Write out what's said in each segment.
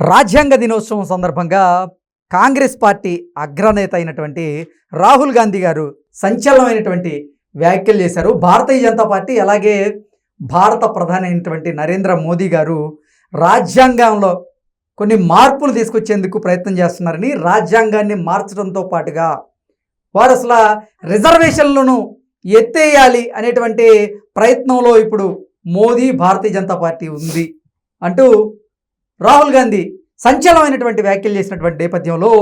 రాజ్యాంగ దినోత్సవం సందర్భంగా కాంగ్రెస్ పార్టీ అగ్రనేత అయినటువంటి రాహుల్ గాంధీ గారు సంచలనమైనటువంటి వ్యాఖ్యలు చేశారు. భారతీయ జనతా పార్టీ అలాగే భారత ప్రధాని అయినటువంటి నరేంద్ర మోదీ గారు రాజ్యాంగంలో కొన్ని మార్పులు తీసుకొచ్చేందుకు ప్రయత్నం చేస్తున్నారని రాజ్యాంగాన్ని మార్చడంతో పాటుగా వారు అసలు రిజర్వేషన్లను ఎత్తేయాలి అనేటువంటి ప్రయత్నంలో ఇప్పుడు మోదీ భారతీయ జనతా పార్టీ ఉంది అంటూ రాహుల్ గాంధీ సంచలనమైనటువంటి వ్యాఖ్యలు చేసినటువంటి నేపథ్యంలో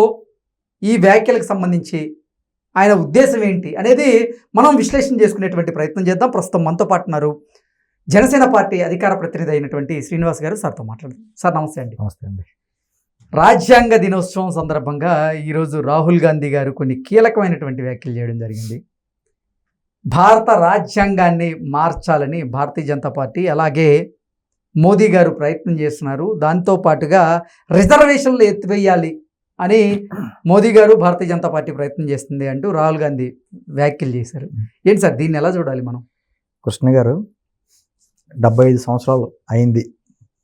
ఈ వ్యాఖ్యలకు సంబంధించి ఆయన ఉద్దేశం ఏంటి అనేది మనం విశ్లేషణ చేసుకునేటువంటి ప్రయత్నం చేద్దాం. ప్రస్తుతం మనతో పాటు ఉన్నారు జనసేన పార్టీ అధికార ప్రతినిధి అయినటువంటి శ్రీనివాస్ గారు సార్తో మాట్లాడదాం. సార్ నమస్తే అండి. నమస్తే అండి. రాజ్యాంగ దినోత్సవం సందర్భంగా ఈరోజు రాహుల్ గాంధీ గారు కొన్ని కీలకమైనటువంటి వ్యాఖ్యలు చేయడం జరిగింది. భారత రాజ్యాంగాన్ని మార్చాలని భారతీయ జనతా పార్టీ అలాగే మోదీ గారు ప్రయత్నం చేస్తున్నారు. దాంతో పాటుగా రిజర్వేషన్లు ఎత్తివేయాలి అని మోదీ గారు భారతీయ జనతా పార్టీ ప్రయత్నం చేస్తుంది అంటూ రాహుల్ గాంధీ వ్యాఖ్యలు చేశారు. ఏంటి సార్ దీన్ని ఎలా చూడాలి మనం? కృష్ణ గారు డెబ్బై ఐదు సంవత్సరాలు అయింది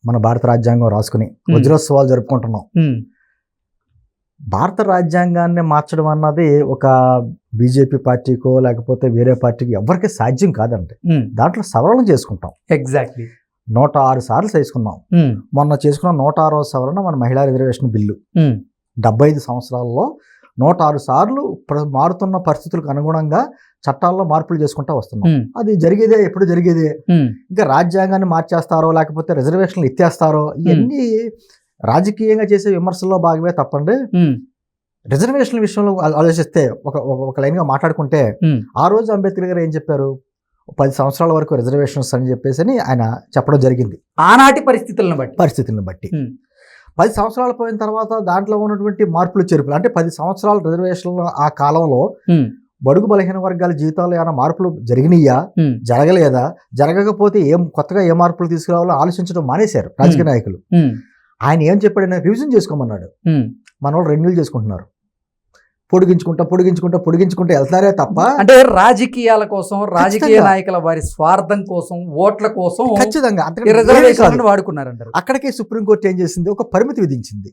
మన భారత రాజ్యాంగం రాసుకుని. వజ్రోత్సవాలు జరుపుకుంటున్నాం. భారత రాజ్యాంగాన్ని మార్చడం అన్నది ఒక బీజేపీ పార్టీకో లేకపోతే వేరే పార్టీకి ఎవరికి సాధ్యం కాదండి. దాంట్లో సవరణ చేసుకుంటాం. ఎగ్జాక్ట్లీ నూట ఆరు సార్లు చేసుకున్నాం. మొన్న చేసుకున్న నూట ఆరో సవరణ మన మహిళా రిజర్వేషన్ బిల్లు. డెబ్బై ఐదు సంవత్సరాల్లో నూట ఆరు సార్లు మారుతున్న పరిస్థితులకు అనుగుణంగా చట్టాల్లో మార్పులు చేసుకుంటా వస్తున్నాం. అది జరిగేదే ఎప్పుడు జరిగేదే. ఇంకా రాజ్యాంగాన్ని మార్చేస్తారో లేకపోతే రిజర్వేషన్లు ఎత్తేస్తారో ఇవన్నీ రాజకీయంగా చేసే విమర్శల్లో భాగమే తప్పండి. రిజర్వేషన్ల విషయంలో ఆలోచిస్తే ఒక ఒక లైన్గా మాట్లాడుకుంటే ఆ రోజు అంబేద్కర్ గారు ఏం చెప్పారు? పది సంవత్సరాల వరకు రిజర్వేషన్స్ అని చెప్పేసి అని ఆయన చెప్పడం జరిగింది. ఆనాటి పరిస్థితులను బట్టి. పరిస్థితులను బట్టి. పది సంవత్సరాలు పోయిన తర్వాత దాంట్లో ఉన్నటువంటి మార్పులు చేర్పులు అంటే పది సంవత్సరాల రిజర్వేషన్లు ఆ కాలంలో బడుగు బలహీన వర్గాల జీవితాల్లో ఏమైనా మార్పులు జరిగినాయా? జరగలేదా? జరగకపోతే ఏం కొత్తగా ఏ మార్పులు తీసుకురావాలో ఆలోచించడం మానేశారు రాజకీయ నాయకులు. ఆయన ఏం చెప్పాడు రివిజన్ చేసుకోమన్నాడు. మన వాళ్ళు రెన్యూల్ చేసుకుంటున్నారు. పొడిగించుకుంటా పొడిగించుకుంటా పొడిగించుకుంటా వెళ్తారే తప్ప అంటే రాజకీయాల కోసం రాజకీయ. నాయకుల వారి స్వార్థం కోసం ఓట్ల కోసం ఖచ్చితంగా. రిజర్వేషన్లను వాడుకున్నారంటారు. అక్కడికే సుప్రీంకోర్టు ఏం చేసింది? ఒక పరిమితి విధించింది.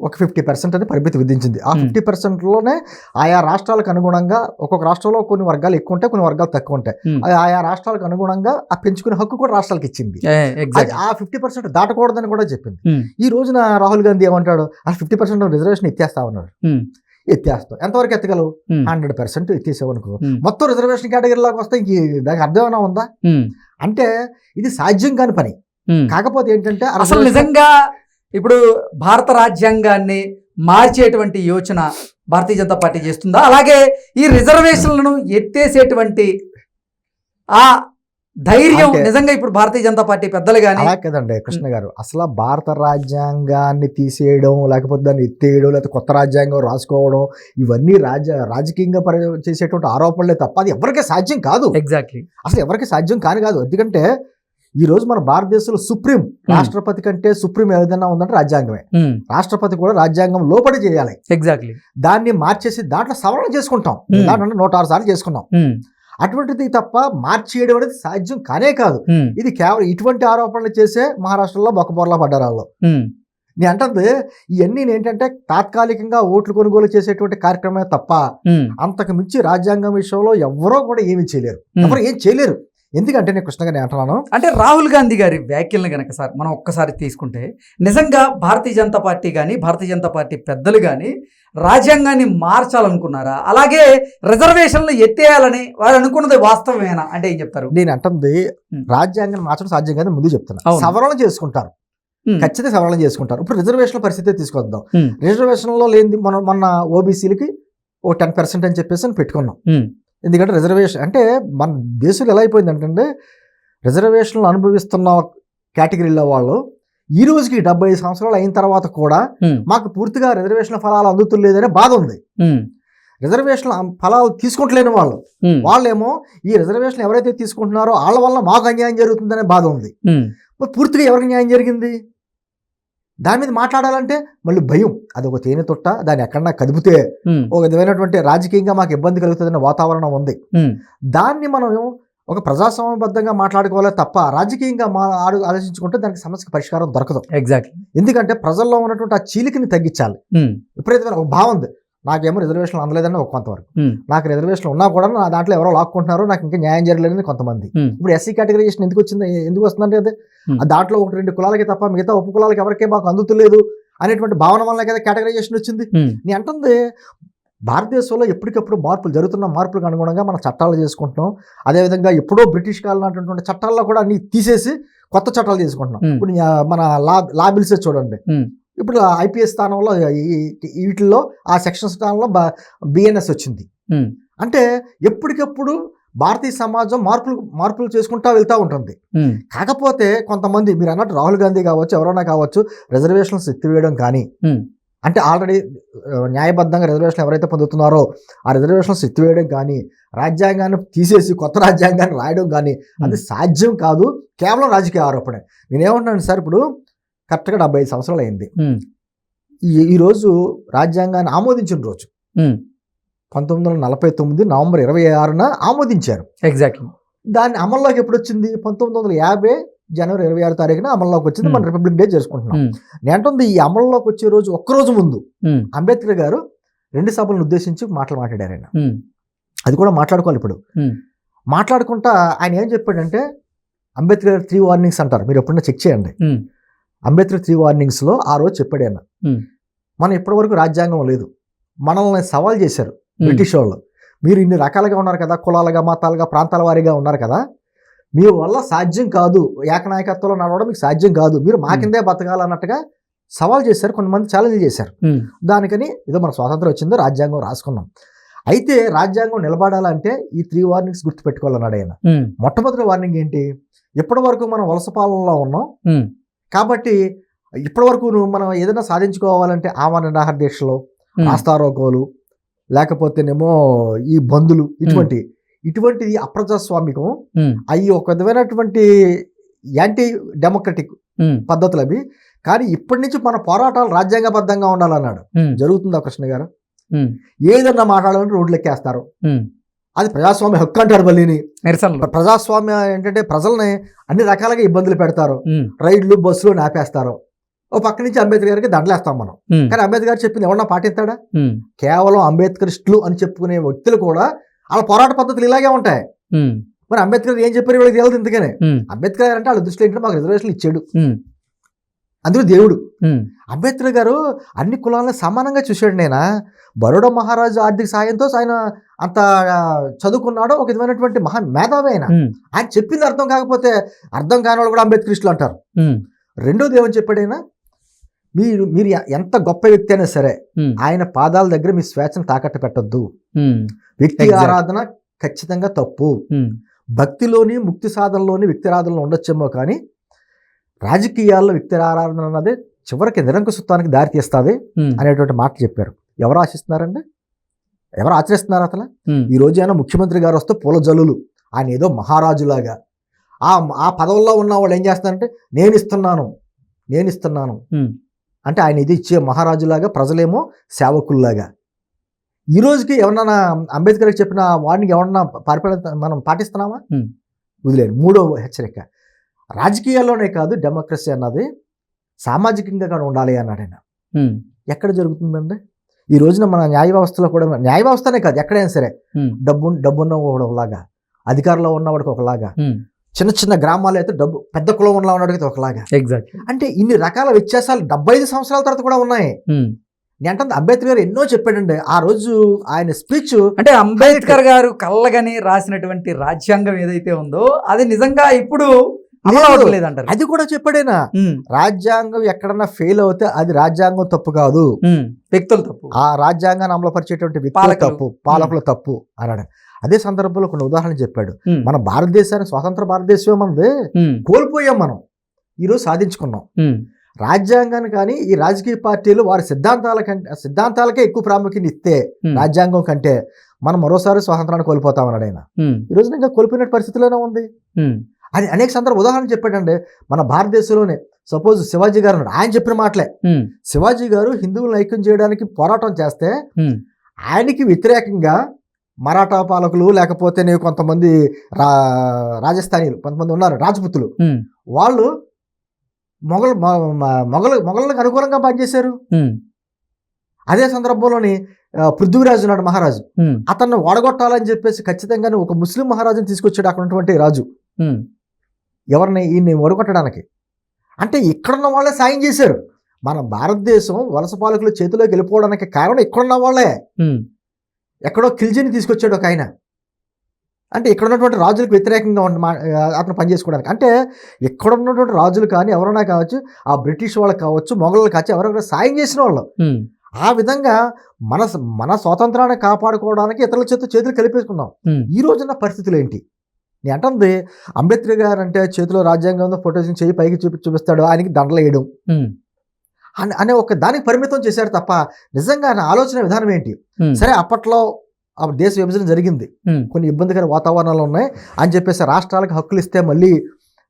ఒక ఫిఫ్టీ పర్సెంట్ అని పరిమితి విధించింది. ఆ. ఫిఫ్టీ పర్సెంట్లోనే ఆయా రాష్ట్రాలకు అనుగుణంగా ఒక్కొక్క రాష్ట్రంలో కొన్ని వర్గాలు ఎక్కువ ఉంటాయి కొన్ని వర్గాలు తక్కువ ఉంటాయి. ఆయా రాష్ట్రాలకు అనుగుణంగా ఆ పెంచుకునే హక్కు కూడా రాష్ట్రాలకు ఇచ్చింది. ఆ ఫిఫ్టీ పర్సెంట్ దాటకూడదని కూడా చెప్పింది. ఈ రోజున రాహుల్ గాంధీ ఏమంటాడు? ఆ ఫిఫ్టీ పర్సెంట్ రిజర్వేషన్ ఎత్తేస్తా ఉన్నాడు. ఉమ్, ఎత్తేస్తాం ఎంతవరకు ఎత్తగలవు? Hundred percent ఎత్తేసావనుకో. ఉమ్, మొత్తం రిజర్వేషన్ కేటగిరీలోకి వస్తే ఇంక దానికి అర్థం ఏమైనా ఉందా? అంటే ఇది సాధ్యం కాని పని. కాకపోతే ఏంటంటే అసలు నిజంగా ఇప్పుడు భారత రాజ్యాంగాన్ని మార్చేటువంటి యోచన భారతీయ జనతా పార్టీ చేస్తుందా? అలాగే ఈ రిజర్వేషన్లను ఎత్తేసేటువంటి ఆ ధైర్యం నిజంగా ఇప్పుడు భారతీయ జనతా పార్టీ పెద్దలు కానీ అలా కదండి కృష్ణ గారు. అసలు భారత రాజ్యాంగాన్ని తీసేయడం లేకపోతే దాన్ని ఎత్తేయడం లేకపోతే కొత్త రాజ్యాంగం రాసుకోవడం ఇవన్నీ రాజ రాజకీయంగా పరి చేసేటువంటి ఆరోపణలే తప్ప అది ఎవరికి సాధ్యం కాదు. ఎగ్జాక్ట్లీ అసలు ఎవరికి సాధ్యం కాని కాదు. ఎందుకంటే ఈ రోజు మన భారతదేశంలో సుప్రీం రాష్ట్రపతి కంటే సుప్రీం ఏదైనా ఉందంటే రాజ్యాంగమే. రాష్ట్రపతి కూడా రాజ్యాంగం లోపడి చేయాలి. ఎగ్జాక్ట్లీ దాన్ని మార్చేసి దాంట్లో సవరణ చేసుకుంటాం. Hmm. దాంట్లో నూట ఆరు సార్లు చేసుకున్నాం. అటువంటిది తప్ప మార్చేయడం అనేది సాధ్యం కానే కాదు. ఇది కేవలం ఇటువంటి ఆరోపణలు చేసే మహారాష్ట్రలో బొక్కబొరలా పడ్డారు వాళ్ళు నేను అంటుంది ఇవన్నీ ఏంటంటే తాత్కాలికంగా ఓట్లు కొనుగోలు చేసేటువంటి కార్యక్రమమే తప్ప అంతకు మించి రాజ్యాంగం విషయంలో ఎవరో కూడా ఏమీ చేయలేరు. ఎవరు ఏం చేయలేరు. ఎందుకంటే నేను కృష్ణగా నేను అంటున్నాను అంటే రాహుల్ గాంధీ గారి వ్యాఖ్యలను గనక సార్ మనం ఒక్కసారి తీసుకుంటే నిజంగా భారతీయ జనతా పార్టీ కానీ భారతీయ జనతా పార్టీ పెద్దలు కానీ రాజ్యాంగాన్ని మార్చాలనుకున్నారా? అలాగే రిజర్వేషన్లు ఎత్తేయాలని వారు అనుకున్నది వాస్తవమేనా? అంటే ఏం చెప్తారు? నేను అంటుంది Hmm. రాజ్యాంగం మార్చడం సాధ్యం కాదని ముందు చెప్తున్నా. అవును. సవరణ చేసుకుంటారు. ఖచ్చితంగా సవరణ చేసుకుంటారు. ఇప్పుడు రిజర్వేషన్ పరిస్థితి తీసుకొద్దాం. రిజర్వేషన్లో లేనిది మనం మొన్న ఓబీసీలకి ఓ టెన్ పర్సెంట్ అని చెప్పేసి పెట్టుకున్నాం. ఎందుకంటే రిజర్వేషన్ అంటే మన దేశంలో ఎలా అయిపోయింది అంటే రిజర్వేషన్లు అనుభవిస్తున్న కేటగిరీలో వాళ్ళు ఈ రోజుకి డెబ్బై ఐదు సంవత్సరాలు అయిన తర్వాత కూడా మాకు పూర్తిగా రిజర్వేషన్ ఫలాలు అందుతులేదనే బాధ ఉంది. రిజర్వేషన్ ఫలాలు తీసుకుంటలేని వాళ్ళు. వాళ్ళేమో ఈ రిజర్వేషన్ ఎవరైతే తీసుకుంటున్నారో వాళ్ళ వల్ల మాకు అన్యాయం జరుగుతుందనే బాధ ఉంది. పూర్తిగా ఎవరికి న్యాయం జరిగింది? దాని మీద మాట్లాడాలంటే మళ్ళీ భయం. అది ఒక తేనె తొట్ట దాన్ని ఎక్కడన్నా కదిపితే ఒక విధమైనటువంటి రాజకీయంగా మాకు ఇబ్బంది కలుగుతుందనే వాతావరణం ఉంది. దాన్ని మనం ఒక ప్రజాస్వామ్యబద్ధంగా మాట్లాడుకోవాలి తప్ప రాజకీయంగా మా ఆడు- ఆలోచించుకుంటే దానికి సమస్యకు పరిష్కారం దొరకదు. ఎగ్జాక్ట్లీ ఎందుకంటే ప్రజల్లో ఉన్నటువంటి ఆ చీలికని తగ్గించాలి. విపరీతమైన ఒక భావం ఉంది. నాకేమో రిజర్వేషన్లు అందలేదని ఒక కొంతవరకు నాకు రిజర్వేషన్లు ఉన్నా కూడా నా దాంట్లో ఎవరో లాక్కుంటున్నారు నాకు ఇంకా న్యాయం జరగలేదని కొంతమంది. ఇప్పుడు ఎస్సీ కేటగరైజేషన్ ఎందుకు వచ్చింది ఎందుకు వస్తుందంటే అదే. ఆ దాంట్లో ఒకటి రెండు కులాలకి తప్ప మిగతా ఉప కులాలకి ఎవరికే మాకు అందుతలేదు అనేటువంటి భావన వల్ల కదా కేటగరైజేషన్ వచ్చింది నేను అంటుంది భారతదేశంలో ఎప్పటికప్పుడు మార్పులు జరుగుతున్న మార్పులకు అనుగుణంగా మనం చట్టాలు చేసుకుంటున్నాం అదేవిధంగా ఎప్పుడో బ్రిటిష్ కాలం చట్టాల్లో కూడా అన్ని తీసేసి కొత్త చట్టాలు తీసుకుంటున్నాం. ఇప్పుడు మన లా లా బిల్స్ చూడండి. ఇప్పుడు ఐపీఎస్ స్థానంలో వీటిల్లో ఆ సెక్షన్ స్థానంలో బిఎన్ఎస్ వచ్చింది. అంటే ఎప్పటికప్పుడు భారతీయ సమాజం మార్పులు మార్పులు చేసుకుంటా వెళ్తూ ఉంటుంది. కాకపోతే కొంతమంది మీరు అన్నట్టు రాహుల్ గాంధీ కావచ్చు ఎవరైనా కావచ్చు రిజర్వేషన్స్ ఎత్తివేయడం కానీ. అంటే ఆల్రెడీ న్యాయబద్ధంగా రిజర్వేషన్ ఎవరైతే పొందుతున్నారో ఆ రిజర్వేషన్స్ ఎత్తివేయడం కానీ రాజ్యాంగాన్ని తీసేసి కొత్త రాజ్యాంగాన్ని రాయడం కానీ అది సాధ్యం కాదు. కేవలం రాజకీయ ఆరోపణే. నేనేమంటున్నాను సార్ ఇప్పుడు కరెక్ట్గా డెబ్బై ఐదు సంవత్సరాలు అయింది. ఈ ఈరోజు రాజ్యాంగాన్ని ఆమోదించిన రోజు. పంతొమ్మిది వందల నలభై తొమ్మిది నవంబర్ ఇరవై ఆరున ఆమోదించారు. ఎగ్జాక్ట్లీ దాన్ని అమల్లోకి ఎప్పుడు వచ్చింది? పంతొమ్మిది వందల యాభై జనవరి ఇరవై ఆరు తారీఖున అమల్లోకి వచ్చింది మన. రిపబ్లిక్ డే చేసుకుంటున్నాం నేను అంటుంది ఈ అమల్లోకి వచ్చే రోజు ఒక్క రోజు ముందు అంబేద్కర్ గారు రెండు సభలను ఉద్దేశించి మాటలు మాట్లాడారు ఆయన. అది కూడా మాట్లాడుకోవాలి ఇప్పుడు. మాట్లాడుకుంటా ఆయన ఏం చెప్పాడంటే అంబేద్కర్ గారు త్రీ వార్నింగ్స్ అంటారు. మీరు ఎప్పుడైనా చెక్ చేయండి. అంబేద్కర్ త్రీ వార్నింగ్స్లో ఆ రోజు చెప్పాడు ఆయన. మనం ఇప్పటివరకు రాజ్యాంగం లేదు. మనల్ని సవాల్ చేశారు బ్రిటిష్ వాళ్ళు. మీరు ఇన్ని రకాలుగా ఉన్నారు కదా కులాలుగా మతాలుగా ప్రాంతాల వారీగా ఉన్నారు కదా మీ వల్ల సాధ్యం కాదు. ఏకనాయకత్వంలో నడవడం మీకు సాధ్యం కాదు. మీరు మా. కిందే బతకాలన్నట్టుగా సవాల్ చేశారు కొంతమంది ఛాలెంజ్ చేశారు. దానికని ఏదో మన స్వాతంత్రం వచ్చిందో రాజ్యాంగం రాసుకున్నాం. అయితే రాజ్యాంగం నిలబడాలంటే ఈ త్రీ వార్నింగ్స్ గుర్తుపెట్టుకోవాలన్నాడు ఆయన. మొట్టమొదటి వార్నింగ్ ఏంటి? ఇప్పటి వరకు మనం వలస పాలనలో ఉన్నాం? కాబట్టి ఇప్పటి వరకు నువ్వు మనం ఏదైనా సాధించుకోవాలంటే ఆమరణ నిరాహార దీక్షలు రాస్తారోకోలు లేకపోతేనేమో ఈ బంధులు ఇటువంటి ఇటువంటిది అప్రజాస్వామికం అవి ఒక విధమైనటువంటి యాంటీ డెమోక్రటిక్ పద్ధతులు అవి. కానీ ఇప్పటి నుంచి మన పోరాటాలు రాజ్యాంగబద్ధంగా ఉండాలన్నాడు. జరుగుతుందా కృష్ణ గారు? ఏదన్నా మాట్లాడాలంటే రోడ్లు ఎక్కేస్తారు అది ప్రజాస్వామ్య హక్కు అంటారు మళ్ళీని. ప్రజాస్వామ్య ఏంటంటే ప్రజల్ని అన్ని రకాలుగా ఇబ్బందులు పెడతారు. రైళ్ళు బస్సులు నాపేస్తారు. ఓ పక్క నుంచి అంబేద్కర్ గారికి దండలేస్తాం మనం. కానీ అంబేద్కర్ గారు చెప్పింది ఎవరన్నా పాటిస్తాడా? కేవలం అంబేద్కరిస్టులు అని చెప్పుకునే వ్యక్తులు కూడా వాళ్ళ పోరాట పద్ధతులు ఇలాగే ఉంటాయి. మరి అంబేద్కర్ ఏం చెప్పారు వీళ్ళకి తెలియదు ఇంతకనే? అంబేద్కర్ గారు అంటే వాళ్ళ దృష్టిలో ఏంటంటే మాకు రిజర్వేషన్లు ఇచ్చాడు. అందులో దేవుడు. అంబేద్కర్ గారు అన్ని కులాలను సమానంగా చూశాడు నేను? బరోడా మహారాజు ఆర్థిక సాయంతో ఆయన అంత చదువుకున్నాడు ఒక విధమైనటువంటి మహా మేధావి ఆయన. ఆయన చెప్పింది అర్థం కాకపోతే అర్థం కాని వాళ్ళు కూడా అంబేద్కరిస్టులు అంటారు. రెండోది ఏమని చెప్పాడు ఆయన మీరు మీరు ఎంత గొప్ప వ్యక్తి అయినా సరే ఆయన పాదాల దగ్గర మీ స్వేచ్ఛను తాకట్టు పెట్టొద్దు. వ్యక్తి. ఆరాధన ఖచ్చితంగా తప్పు. భక్తిలోని ముక్తి సాధనలోని వ్యక్తి ఆరాధనలో ఉండొచ్చేమో కానీ రాజకీయాల్లో వ్యక్తి ఆరాధన అన్నది చివరికి నిరంకుశత్వానికి దారి తీస్తుంది అనేటువంటి మాట చెప్పారు. ఎవరు ఆశిస్తున్నారండి? ఎవరు ఆచరిస్తున్నారు అసలు? ఈ రోజు అయినా ముఖ్యమంత్రి గారు వస్తే పూల జల్లులు. ఆయన ఏదో మహారాజులాగా. ఆ ఆ పదవుల్లో ఉన్న వాళ్ళు ఏం చేస్తారంటే నేను ఇస్తున్నాను నేను ఇస్తున్నాను. అంటే ఆయన ఇది ఇచ్చే మహారాజులాగా ప్రజలేమో సేవకుల్లాగా. ఈ రోజుకి ఎవరన్నా అంబేద్కర్ చెప్పిన వాడిని ఎవరన్నా పరిపాలన మనం పాటిస్తున్నామా. వదిలేదు మూడో హెచ్చరిక. రాజకీయాల్లోనే కాదు డెమోక్రసీ అన్నది సామాజికంగా కూడా ఉండాలి అన్నాడు ఆయన. ఎక్కడ జరుగుతుందండి? ఈ రోజున మన న్యాయ వ్యవస్థలో కూడా న్యాయ వ్యవస్థనే కాదు ఎక్కడైనా సరే. డబ్బు డబ్బున్న ఒకలాగా అధికారంలో ఉన్నవాడికి ఒకలాగా చిన్న చిన్న గ్రామాలు అయితే డబ్బు పెద్ద కులం ఉన్న ఉన్నవాడికి ఒకలాగా. ఎగ్జాక్ట్ అంటే ఇన్ని రకాల వ్యత్యాసాలు డెబ్బై ఐదు సంవత్సరాల తర్వాత కూడా ఉన్నాయి. నేను అంటే అంబేద్కర్ గారు ఎన్నో చెప్పాడండి. ఆ రోజు ఆయన స్పీచ్ అంటే అంబేద్కర్ గారు కళ్ళగని రాసినటువంటి రాజ్యాంగం ఏదైతే ఉందో అది నిజంగా ఇప్పుడు అంటారు అది కూడా చెప్పాడేనా? రాజ్యాంగం ఎక్కడన్నా ఫెయిల్ అవుతే అది రాజ్యాంగం తప్పు కాదు. వ్యక్తులు తప్పు. ఆ రాజ్యాంగాన్ని అమలుపరిచేటువంటి వ్యక్తుల. తప్పు పాలకుల తప్పు అన్నాడు. అదే సందర్భంలో కొన్ని ఉదాహరణ చెప్పాడు. మన భారతదేశానికి స్వతంత్ర భారతదేశం మనది. కోల్పోయాం మనం. ఈరోజు సాధించుకున్నాం. రాజ్యాంగాన్ని కానీ ఈ రాజకీయ పార్టీలు వారి సిద్ధాంతాల కంటే సిద్ధాంతాలకే ఎక్కువ ప్రాముఖ్యత ఇస్తే రాజ్యాంగం కంటే మనం మరోసారి స్వాతంత్రాన్ని కోల్పోతాం అన్నాడు ఆయన. ఈ రోజున ఇంకా కోల్పోయిన పరిస్థితిలోనే ఉంది. అని అనేక సందర్భ ఉదాహరణ చెప్పాడండి మన భారతదేశంలోనే సపోజ్ శివాజీ గారు ఆయన చెప్పిన మాటలే. శివాజీ గారు హిందువులను ఐక్యం చేయడానికి పోరాటం చేస్తే ఆయనకి వ్యతిరేకంగా మరాఠా పాలకులు లేకపోతే కొంతమంది రా రాజస్థానీలు కొంతమంది ఉన్నారు రాజపుతులు వాళ్ళు మొఘల్ మొఘల్ మొఘలకు అనుకూలంగా పనిచేశారు. అదే సందర్భంలోని పృథ్వీరాజు నాడు మహారాజు. అతన్ని ఓడగొట్టాలని చెప్పేసి ఖచ్చితంగానే ఒక ముస్లిం మహారాజుని తీసుకొచ్చాడు అక్కడ ఉన్నటువంటి రాజు ఎవరిని ఈయన్ని ఓడగొట్టడానికి అంటే ఇక్కడున్న వాళ్ళే సాయం చేశారు. మన భారతదేశం వలస పాలకుల చేతిలోకి వెళ్ళిపోవడానికి కారణం ఇక్కడున్న వాళ్ళే. ఎక్కడో ఖిల్జీని తీసుకొచ్చాడు ఒక ఆయన. అంటే ఇక్కడ ఉన్నటువంటి రాజులకు వ్యతిరేకంగా ఉన్న మా- అతను పనిచేసుకోవడానికి. అంటే ఇక్కడ ఉన్నటువంటి రాజులు కానీ ఎవరైనా కావచ్చు ఆ బ్రిటిష్ వాళ్ళకి కావచ్చు మొఘలు కావచ్చు ఎవరైనా సాయం చేసిన వాళ్ళు. ఆ విధంగా మన మన స్వాతంత్రాన్ని కాపాడుకోవడానికి ఇతరుల చేత చేతులు కలిపేసుకున్నాం. ఈ రోజున్న పరిస్థితులు ఏంటి? నేను అంటుంది అంబేద్కర్ గారు అంటే చేతిలో రాజ్యాంగంలో ఫోటోస్ చేయి పైకి చూపి చూపిస్తాడు ఆయనకి దండలు వేయడం. అని అనే ఒక దానికి పరిమితం చేశారు తప్ప నిజంగా ఆయన ఆలోచన విధానం ఏంటి? సరే అప్పట్లో ఆ దేశ విభజన జరిగింది. కొన్ని ఇబ్బందికర వాతావరణాలు ఉన్నాయి అని చెప్పేసి రాష్ట్రాలకు హక్కులు ఇస్తే మళ్ళీ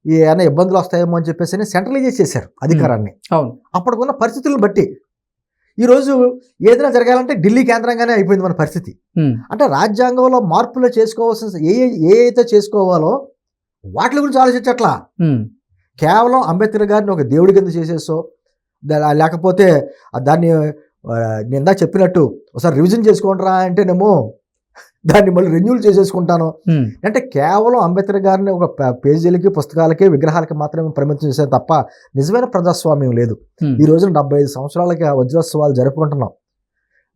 ఏమైనా ఇబ్బందులు వస్తాయేమో అని చెప్పేసి సెంట్రలైజ్ చేశారు అధికారాన్ని. అవును. అప్పటికున్న పరిస్థితులను బట్టి ఈరోజు ఏదైనా జరగాలంటే ఢిల్లీ కేంద్రంగానే అయిపోయింది మన పరిస్థితి. అంటే రాజ్యాంగంలో మార్పులు చేసుకోవాల్సిన ఏ ఏ- అయితే చేసుకోవాలో వాటి గురించి ఆలోచించట్లా. కేవలం అంబేద్కర్ గారిని ఒక దేవుడి కింద చేసేసో లేకపోతే దాన్ని ఇందాక చెప్పినట్టు ఒకసారి రివిజన్ చేసుకోండిరా అంటేనేమో దాన్ని మళ్ళీ రెన్యూల్ చేసేసుకుంటాను. అంటే కేవలం అంబేద్కర్ గారిని ఒక పేజీలకి పుస్తకాలకి విగ్రహాలకి మాత్రమే పరిమితం చేశారు తప్ప నిజమైన ప్రజాస్వామ్యం లేదు. ఈ రోజున డెబ్బై ఐదు సంవత్సరాలకి వజ్రోత్సవాలు జరుపుకుంటున్నాం.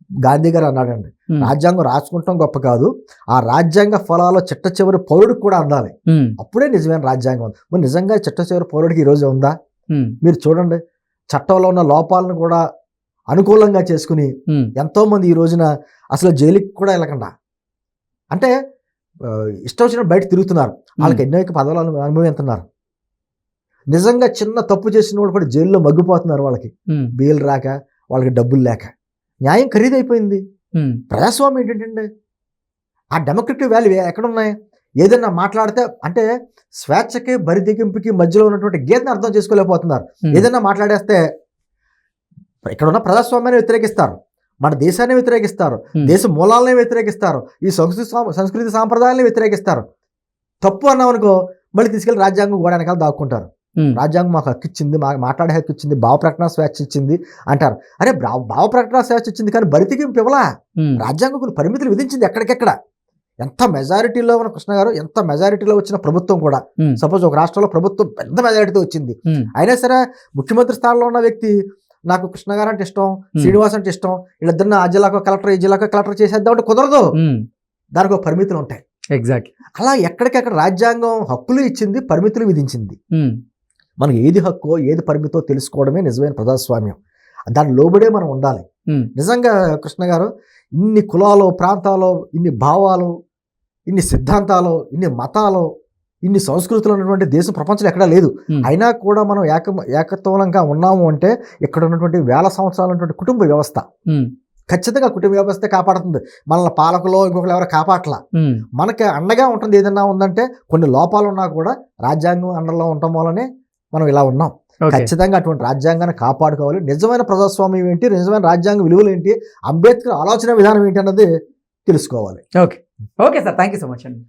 గాంధీ గారు అన్నాడండి రాజ్యాంగం రాసుకుంటాం గొప్ప కాదు ఆ రాజ్యాంగ ఫలాలు చిట్ట చివరి పౌరుడికి కూడా అందాలి. అప్పుడే నిజమైన రాజ్యాంగం మరి నిజంగా చిట్ట చివరి పౌరుడికి ఈ రోజు ఉందా? మీరు చూడండి చట్టంలో ఉన్న లోపాలను కూడా అనుకూలంగా చేసుకుని ఉమ్, ఎంతోమంది ఈ రోజున అసలు జైలుకి కూడా వెళ్ళకుండా. అంటే ఇష్టం వచ్చిన బయట తిరుగుతున్నారు. వాళ్ళకి ఎన్నో పదవులు అను- అనుభవిస్తున్నారు నిజంగా చిన్న తప్పు చేసిన వాళ్ళు కూడా జైల్లో మగ్గిపోతున్నారు వాళ్ళకి. బెయిల్ రాక వాళ్ళకి డబ్బులు లేక. న్యాయం ఖరీదైపోయింది. ప్రజాస్వామ్యం ఏంటంటే ఆ డెమోక్రటిక్ వాల్యూ ఎక్కడ ఉన్నాయి ఏదైనా మాట్లాడితే అంటే స్వేచ్ఛకి బరిదిగింపుకి మధ్యలో ఉన్నటువంటి గీతను అర్థం చేసుకోలేకపోతున్నారు. ఏదైనా మాట్లాడేస్తే ఇక్కడ ఉన్న ప్రజాస్వామ్యాన్ని వ్యతిరేకిస్తారు. మన దేశాన్ని వ్యతిరేకిస్తారు. దేశ మూలాలని వ్యతిరేకిస్తారు. ఈ సంస్కృతి సంస్కృతి సాంప్రదాయాలని వ్యతిరేకిస్తారు. తప్పు అన్నాం అనుకో మళ్ళీ తీసుకెళ్ళి రాజ్యాంగం గోడ వెనకాల దాక్కుంటారు రాజ్యాంగం మాకు హక్కు ఇచ్చింది మాకు మాట్లాడే హక్కు ఇచ్చింది భావ ప్రకటన స్వేచ్ఛ ఇచ్చింది అంటారు. అరే భావ ప్రకటన స్వేచ్ఛ ఇచ్చింది కానీ బరితికింపు ఇవ్వలా? ఉమ్, రాజ్యాంగం కొన్ని పరిమితులు విధించింది ఎక్కడికెక్కడ? ఎంత మెజారిటీలో ఉన్న కృష్ణ గారు ఎంత మెజారిటీలో వచ్చిన ప్రభుత్వం కూడా. సపోజ్ ఒక రాష్ట్రంలో ప్రభుత్వం పెద్ద మెజారిటీతో వచ్చింది. అయినా సరే ముఖ్యమంత్రి స్థానంలో ఉన్న వ్యక్తి నాకు కృష్ణ గారు అంటే ఇష్టం శ్రీనివాస్ అంటే ఇష్టం వీళ్ళిద్దరిని ఆ జిల్లాకో కలెక్టర్ ఈ జిల్లాకో కలెక్టర్ చేసేద్దాం అంటే కుదరదు. దానికి ఒక పరిమితులు ఉంటాయి. ఎగ్జాక్ట్లీ అలా ఎక్కడికెక్కడ రాజ్యాంగం హక్కులు ఇచ్చింది పరిమితులు విధించింది. మనకు ఏది హక్కో ఏది పరిమితో తెలుసుకోవడమే నిజమైన ప్రజాస్వామ్యం. దాని లోబడే మనం ఉండాలి. నిజంగా కృష్ణ గారు ఇన్ని కులాలు ప్రాంతాలు ఇన్ని భావాలు ఇన్ని సిద్ధాంతాలు ఇన్ని మతాలు ఇన్ని సంస్కృతులు ఉన్నటువంటి దేశం ప్రపంచంలో ఎక్కడా లేదు. అయినా కూడా మనం ఏక ఏకత్వంగా ఉన్నాము అంటే ఇక్కడ ఉన్నటువంటి వేల సంవత్సరాల ఉన్నటువంటి కుటుంబ వ్యవస్థ. ఖచ్చితంగా కుటుంబ వ్యవస్థ కాపాడుతుంది. మనల్ని పాలకులో ఇంకొకరు ఎవరు కాపాడలా మనకి అండగా ఉంటుంది ఏదన్నా ఉందంటే కొన్ని లోపాలు ఉన్నా కూడా రాజ్యాంగం అండలో ఉండటం వల్లనే మనం ఇలా ఉన్నాం. ఖచ్చితంగా అటువంటి రాజ్యాంగాన్ని కాపాడుకోవాలి. నిజమైన ప్రజాస్వామ్యం ఏంటి? నిజమైన రాజ్యాంగ విలువలు ఏంటి? అంబేద్కర్ ఆలోచన విధానం ఏంటి అన్నది తెలుసుకోవాలి. Okay. Okay sir. Thank you so much అండి.